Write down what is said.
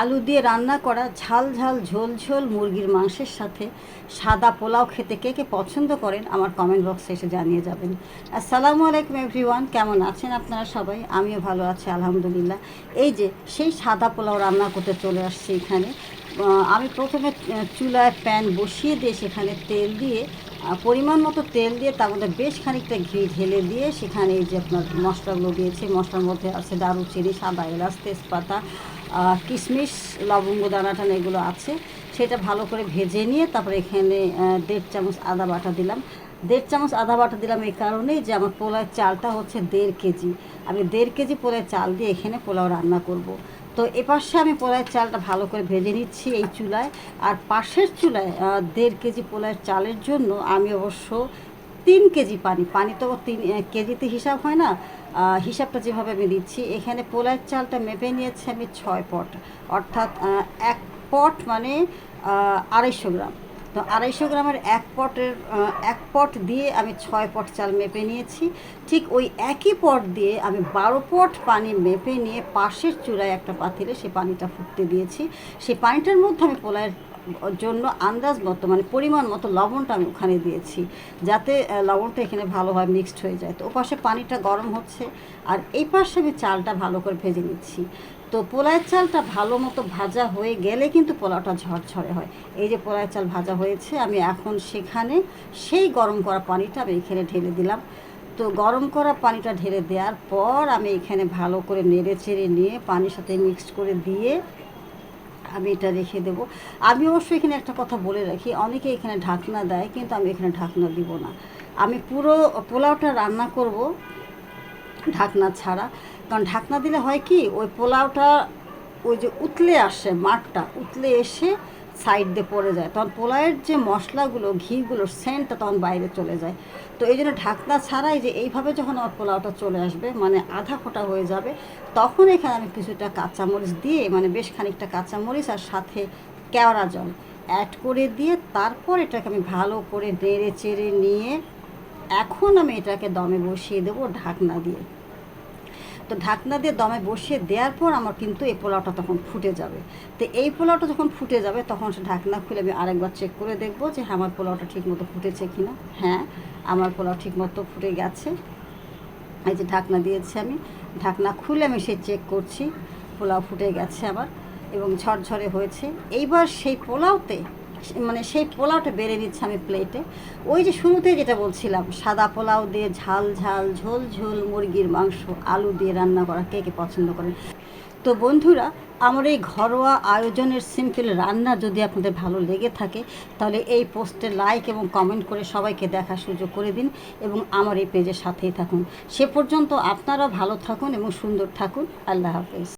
আলু দিয়ে রান্না করা ঝাল ঝাল ঝোল ঝোল মুরগির মাংসের সাথে সাদা পোলাও খেতে কে কে পছন্দ করেন আমার কমেন্ট বক্সে এসে জানিয়ে যাবেন। আসসালামু আলাইকুম এভরিওয়ান কেমন আছেন আপনারা সবাই? আমিও ভালো আছি, আলহামদুলিল্লাহ। এই যে সেই সাদা পোলাও রান্না করতে চলে আসছি এখানে। আমি প্রথমে চুলায় প্যান বসিয়ে দিয়ে সেখানে তেল দিয়ে পরিমাণ মতো তেল দিয়ে তার মধ্যে বেশ খানিকটা ঘি ঢেলে দিয়ে সেখানে যে আপনার মশলাগুলো দিয়েছে মশলার মধ্যে আছে দারুচিনি, সাদা এলাচ, তেজপাতা কিশমিশ, লবঙ্গ, দানাটান এগুলো আছে। সেটা ভালো করে ভেজে নিয়ে তারপরে এখানে দেড় চামচ আদা বাটা দিলাম। দেড় চামচ আদা বাটা দিলাম এই কারণেই যে আমার পোলাওয়ের চালটা হচ্ছে দেড় কেজি। আমি দেড় কেজি পোলাওয়ের চাল দিয়ে এখানে পোলাও রান্না করব। তো এপাশে আমি পোলায়ের চালটা ভালো করে ভেজে নিচ্ছি এই চুলায়। আর পাশের চুলায় দেড় কেজি পোলায়ের চালের জন্য আমি অবশ্য তিন কেজি পানি পানি তো তিন কেজিতে হিসাব হয় না হিসাবটা যেভাবে আমি দিচ্ছি, এখানে পোলায়ের চালটা মেপে নিয়েছি আমি ছয় পট, অর্থাৎ এক পট মানে আড়াইশো গ্রাম। তো আড়াইশো গ্রামের এক পটের এক পট দিয়ে আমি ছয় পট চাল মেপে নিয়েছি। ঠিক ওই একই পট দিয়ে আমি বারো পট পানি মেপে নিয়ে পাশের চূড়ায় একটা পাতিলে সেই পানিটা ফুটতে দিয়েছি। সেই পানিটার মধ্যে আমি পোলায়ের জন্য আন্দাজ মতো মানে পরিমাণ মতো লবণটা আমি ওখানে দিয়েছি, যাতে লবণটা এখানে ভালোভাবে মিক্সড হয়ে যায়। তো ওপাশে পানিটা গরম হচ্ছে, আর এই পাশে আমি চালটা ভালো করে ভেজে নিচ্ছি। তো পোলায়ের চালটা ভালো মতো ভাজা হয়ে গেলে কিন্তু পোলাওটা ঝরঝরে হয়। এই যে পোলায়ের চাল ভাজা হয়েছে, আমি এখন সেখানে সেই গরম করা পানিটা আমি এখানে ঢেলে দিলাম। তো গরম করা পানিটা ঢেলে দেওয়ার পর আমি এখানে ভালো করে নেড়ে চেড়ে নিয়ে পানির সাথে মিক্সড করে দিয়ে আমি এটা রেখে দেবো। আমি অবশ্যই এখানে একটা কথা বলে রাখি, অনেকে এখানে ঢাকনা দেয়, কিন্তু আমি এখানে ঢাকনা দিব না। আমি পুরো পোলাওটা রান্না করব ঢাকনা ছাড়া। কারণ ঢাকনা দিলে হয় কি, ওই পোলাওটা ওই যে উতলে আসে মাঠটা, উতলে এসে সাইড দিয়ে পড়ে যায়। তখন পোলাওয়ের যে মশলাগুলো ঘিগুলো সেন্টটা তখন বাইরে চলে যায়। তো এই জন্য ঢাকনা ছাড়াই যে এইভাবে যখন আমার পোলাওটা চলে আসবে মানে আধা ফোটা হয়ে যাবে, তখন এখানে আমি কিছুটা কাঁচামরিচ দিয়ে মানে বেশ খানিকটা কাঁচামরিচ আর সাথে কেওড়া জল অ্যাড করে দিয়ে, তারপর এটাকে আমি ভালো করে নেড়ে চেড়ে নিয়ে, এখন আমি এটাকে দমে বসিয়ে দেবো ঢাকনা দিয়ে। তো ঢাকনা দিয়ে দমে বসিয়ে দেওয়ার পর আমার কিন্তু এই পোলাওটা তখন ফুটে যাবে। তো এই পোলাওটা যখন ফুটে যাবে, তখন সে ঢাকনা খুলে আমি আরেকবার চেক করে দেখব যে হ্যাঁ আমার পোলাওটা ঠিক মতো ফুটেছে কিনা। হ্যাঁ আমার পোলাও ঠিক মতো ফুটে গেছে। এই যে ঢাকনা দিয়েছি আমি। ঢাকনা খুলে আমি সে চেক করছি, পোলাও ফুটে গেছে আমার এবং ঝরঝরে হয়েছে। এইবার সেই পোলাওতে মানে সেই পোলাওটা বেড়ে নিচ্ছে আমি প্লেটে ওই যে শুরুতে যেটা বলছিলাম, সাদা পোলাও দিয়ে ঝাল ঝাল, ঝোল ঝোল মুরগির মাংস, আলু দিয়ে রান্না করা কে কে পছন্দ করেন তো বন্ধুরা, আমার এই ঘরোয়া আয়োজনের সিম্পল রান্না যদি আপনাদের ভালো লেগে থাকে, তাহলে এই পোস্টে লাইক এবং কমেন্ট করে সবাইকে দেখার সুযোগ করে দিন এবং আমার এই পেজের সাথেই থাকুন। সে পর্যন্ত আপনারা ভালো থাকুন এবং সুন্দর থাকুন। আল্লাহ হাফেজ।